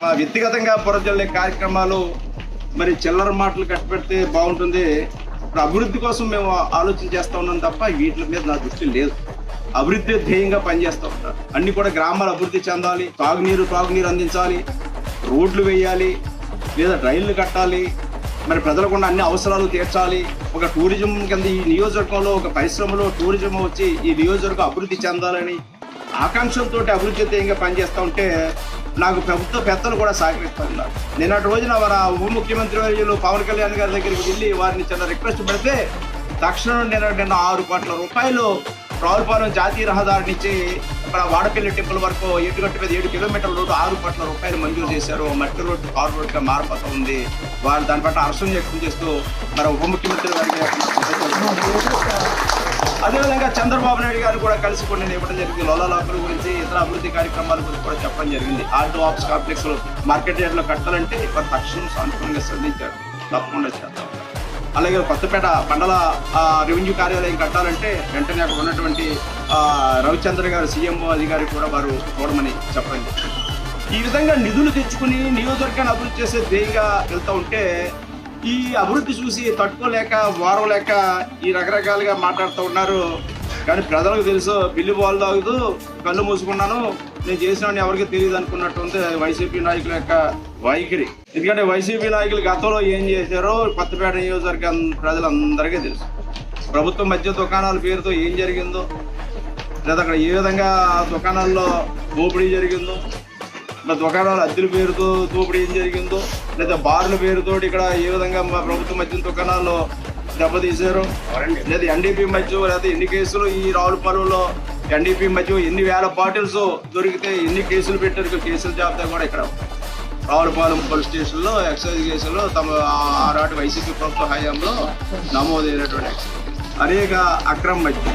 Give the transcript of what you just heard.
మా వ్యక్తిగతంగా పురజల్లే కార్యక్రమాలు మరి చిల్లర మాటలు కట్టుపెడితే బాగుంటుంది. ఇప్పుడు అభివృద్ధి కోసం మేము ఆలోచన చేస్తా ఉన్నాం తప్ప వీటి మీద నా దృష్టి లేదు. అభివృద్ధి ధ్యేయంగా పనిచేస్తూ ఉంటారు అన్ని కూడా గ్రామాలు అభివృద్ధి చెందాలి తాగునీరు తాగునీరు అందించాలి రోడ్లు వేయాలి లేదా రైళ్ళు కట్టాలి మరి ప్రజలకు అన్ని అవసరాలు తీర్చాలి. ఒక టూరిజం కింద ఈ నియోజకవర్గంలో ఒక పరిశ్రమలో టూరిజం వచ్చి ఈ నియోజకవర్గం అభివృద్ధి చెందాలని ఆకాంక్షలతో అభివృద్ధి ధ్యేయంగా పనిచేస్తూ ఉంటే నాకు ప్రభుత్వ పెద్దలు కూడా సహకరిస్తున్నారు. నిన్నటి రోజున మన ఉప ముఖ్యమంత్రి వర్యులు పవన్ కళ్యాణ్ గారి దగ్గరికి వెళ్ళి వారిని చిన్న రిక్వెస్ట్ పెడితే తక్షణం నిన్న నిన్న ఆరు కోట్ల రూపాయలు రావులపాలెం జాతీయ రహదారి నుంచి ఇక్కడ వాడపల్లి టెంపుల్ వరకు ఎటుగట్టు మీద ఏడు కిలోమీటర్ల రోడ్డు ఆరు కోట్ల రూపాయలు మంజూరు చేశారు. మట్టి రోడ్డు కారు రోడ్డుగా మారిపోతూ ఉంది. వారు దాని పట్ల హర్షం వ్యక్తం చేస్తూ మరి ఉప ముఖ్యమంత్రి గారికి అదేవిధంగా చంద్రబాబు నాయుడు గారు కూడా కలిసి కొన్ని నేను ఇవ్వడం జరిగింది లోలా గురించి ఇతర అభివృద్ధి కార్యక్రమాల గురించి కూడా చెప్పడం జరిగింది. RTO office complex market yard కట్టాలంటే వారు తక్షణం సానుకూలంగా స్పందించారు తప్పకుండా చేద్దాం. అలాగే కొత్తపేట మండల రెవెన్యూ కార్యాలయం కట్టాలంటే వెంటనే అక్కడ ఉన్నటువంటి రవిచంద్ర గారు సీఎంఓ అధికారి కూడా వారు చూడమని చెప్పడం జరిగింది. ఈ విధంగా నిధులు తెచ్చుకుని నియోజకవర్గాన్ని అభివృద్ధి చేసే ధ్యేయంగా వెళ్తూ ఉంటే ఈ అభివృద్ధి చూసి తట్టుకోలేక వారవలేక ఈ రకరకాలుగా మాట్లాడుతూ ఉన్నారు. కానీ ప్రజలకు తెలుసు బిల్లు బాల్ తాగుతూ కళ్ళు మూసుకున్నాను. నేను చేసిన ఎవరికి తెలియదు అనుకున్నట్టు ఉంది వైసీపీ నాయకుల యొక్క వైఖరి. ఎందుకంటే వైసీపీ నాయకులు గతంలో ఏం చేశారో కొత్తపేట నియోజకవర్గం ప్రజలందరికీ తెలుసు. ప్రభుత్వం మధ్య దుకాణాల పేరుతో ఏం జరిగిందో లేదా అక్కడ ఏ విధంగా దుకాణాల్లో దోపిడీ జరిగిందో నా దుకాణాలు అద్దెల పేరుతో దోపిడీ ఏం జరిగిందో లేదా బార్ల పేరుతో ఇక్కడ ఏ విధంగా మా ప్రభుత్వ మద్యం దుకాణాల్లో దెబ్బతీశారు లేదా ఎన్డీపీ మద్యం లేదా ఎన్ని కేసులు ఈ రావులపాలెంలో ఎన్డీపీ మద్యం ఎన్ని వేల బాటిల్స్ దొరికితే ఎన్ని కేసులు పెట్టారు కేసుల జాబితా కూడా ఇక్కడ రావులపాలెం పోలీస్ స్టేషన్లో ఎక్సైజ్ కేసుల్లో తమ ఆనాటి వైసీపీ ప్రభుత్వ హయాంలో నమోదైనటువంటి అనేక అక్రమ మద్యం.